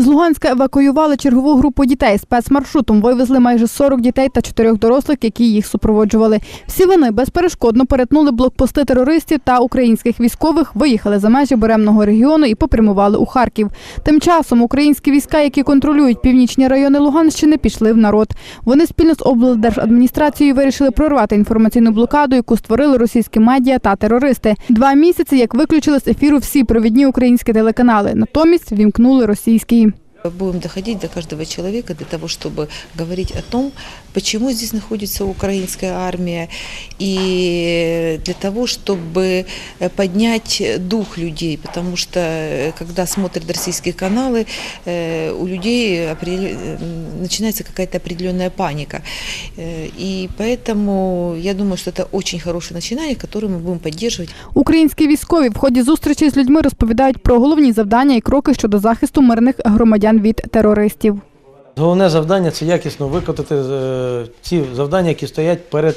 З Луганська евакуювали чергову групу дітей. Спецмаршрутом вивезли майже 40 дітей та 4 дорослих, які їх супроводжували. Всі вони безперешкодно перетнули блокпости терористів та українських військових, виїхали за межі Буремного регіону і попрямували у Харків. Тим часом українські війська, які контролюють північні райони Луганщини, пішли в народ. Вони спільно з облдержадміністрацією вирішили прорвати інформаційну блокаду, яку створили російські медіа та терористи. Два місяці як виключили з ефіру всі провідні українські телеканали, натомість вімкнули російський. Будем доходить до каждого человека для того, чтобы говорить о том, почему здесь находится украинская армия, и для того, чтобы э, поднять дух людей, потому что э, когда смотрят российские каналы, э, у людей определен- м, начинается какая-то определенная паника. Э, И поэтому я думаю, что это очень хорошее начинание, которое мы будем поддерживать. Українські військові в ході зустрічі з людьми розповідають про головні завдання і кроки щодо захисту мирних громадян від терористів. Головне завдання це якісно виконати е, ті завдання, які стоять перед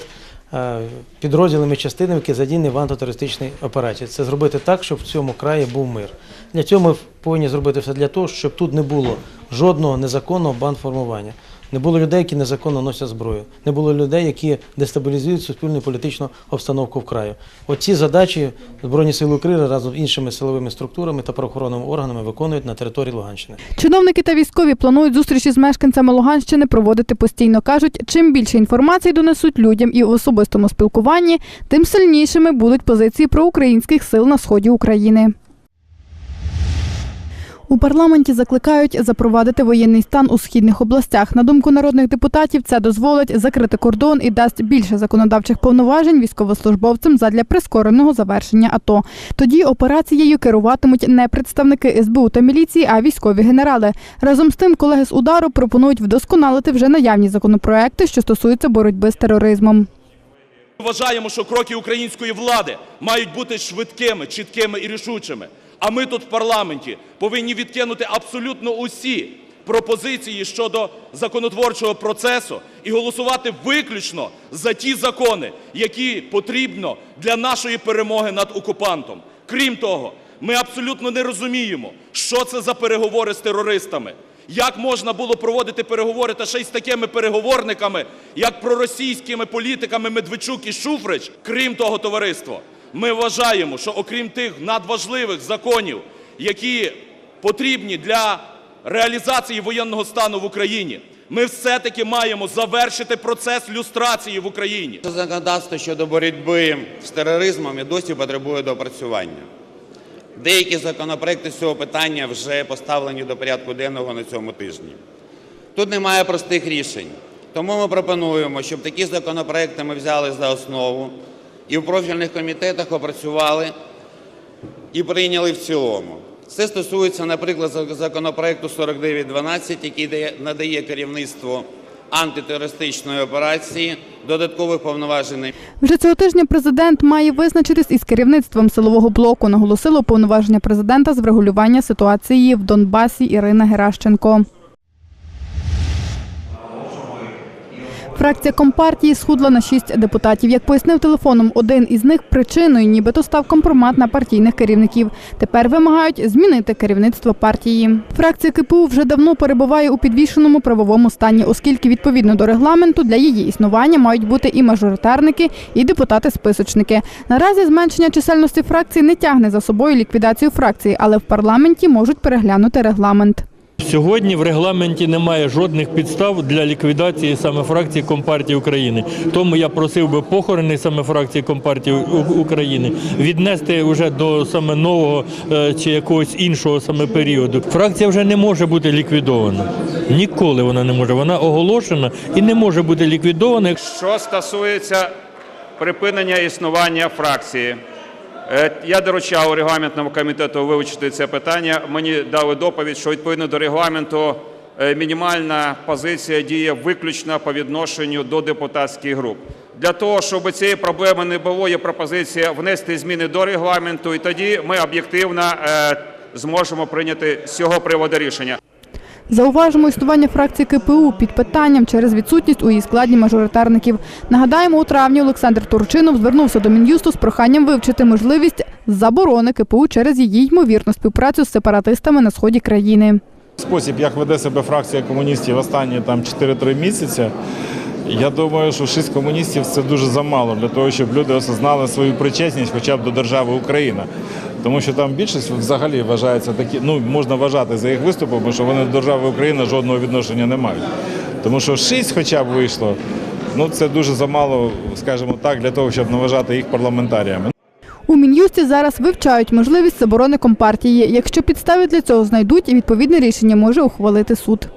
е, підрозділами частинами, які задіяні в антитерористичній операції. Це зробити так, щоб в цьому краї був мир. Для цього ми повинні зробити все для того, щоб тут не було жодного незаконного бандформування. Не було людей, які незаконно носять зброю, не було людей, які дестабілізують суспільну політичну обстановку в краю. Оці задачі Збройні сили України разом з іншими силовими структурами та правоохоронними органами виконують на території Луганщини. Чиновники та військові планують зустрічі з мешканцями Луганщини проводити постійно. кажуть, чим більше інформації донесуть людям і в особистому спілкуванні, тим сильнішими будуть позиції проукраїнських сил на сході України. У парламенті закликають запровадити воєнний стан у східних областях. На думку народних депутатів, це дозволить закрити кордон і дасть більше законодавчих повноважень військовослужбовцям задля прискореного завершення АТО. Тоді операцією керуватимуть не представники СБУ та міліції, а військові генерали. Разом з тим, колеги з удару пропонують вдосконалити вже наявні законопроекти, що стосуються боротьби з тероризмом. Вважаємо, що кроки української влади мають бути швидкими, чіткими і рішучими. А ми тут в парламенті повинні відкинути абсолютно усі пропозиції щодо законотворчого процесу і голосувати виключно за ті закони, які потрібно для нашої перемоги над окупантом. Крім того, ми абсолютно не розуміємо, що це за переговори з терористами. Як можна було проводити переговори та ще й з такими переговорниками, як проросійськими політиками Медведчук і Шуфрич? Крім того, товариство, ми вважаємо, що окрім тих надважливих законів, які потрібні для реалізації воєнного стану в Україні, ми все-таки маємо завершити процес люстрації в Україні. Законодавство щодо боротьби з тероризмом і досі потребує доопрацювання. Деякі законопроекти цього питання вже поставлені до порядку денного на цьому тижні. Тут немає простих рішень. Тому ми пропонуємо, щоб такі законопроекти ми взяли за основу і в профільних комітетах опрацювали і прийняли в цілому. Це стосується, наприклад, законопроекту 4912, який надає керівництву антитерористичної операції додаткових повноважень Вже цього тижня президент має визначитись із керівництвом силового блоку, наголосила уповноваження президента з врегулювання ситуації в Донбасі Ірина Геращенко. Фракція Компартії схудла на шість депутатів. Як пояснив телефоном, один із них причиною нібито став компромат на партійних керівників. Тепер вимагають змінити керівництво партії. Фракція КПУ вже давно перебуває у підвішеному правовому стані, оскільки відповідно до регламенту для її існування мають бути і мажоритарники, і депутати-списочники. Наразі зменшення чисельності фракції не тягне за собою ліквідацію фракції, але в парламенті можуть переглянути регламент. Сьогодні в регламенті немає жодних підстав для ліквідації саме фракції Компартії України. Тому я просив би похорони саме фракції Компартії України віднести вже до саме нового е, чи якогось іншого саме періоду. Фракція вже не може бути ліквідована. Ніколи вона не може. Вона оголошена і не може бути ліквідована. Що стосується припинення існування фракції, я доручав регламентному комітету вивчити це питання. Мені дали доповідь, що відповідно до регламенту е, мінімальна позиція діє виключно по відношенню до депутатських груп. Для того, щоб цієї проблеми не було, є пропозиція внести зміни до регламенту, і тоді ми об'єктивно е, зможемо прийняти з цього приводу рішення. Зауважимо існування фракції КПУ під питанням через відсутність у її складі мажоритарників. Нагадаємо, у травні Олександр Турчинов звернувся до Мін'юсту з проханням вивчити можливість заборони КПУ через її ймовірну співпрацю з сепаратистами на сході країни. Спосіб, як веде себе фракція комуністів останні там 4-3 місяці, я думаю, що 6 комуністів це дуже замало для того, щоб люди осознали свою причесність хоча б до держави Україна. Тому що там більшість взагалі вважається такі, ну можна вважати за їх виступами, що вони до держави Україна жодного відношення не мають. Тому що 6 хоча б вийшло, ну це дуже замало, скажімо так, для того, щоб наважати їх парламентаріями. У Мін'юсті зараз вивчають можливість заборони компартії. Якщо підстави для цього знайдуть, і відповідне рішення може ухвалити суд.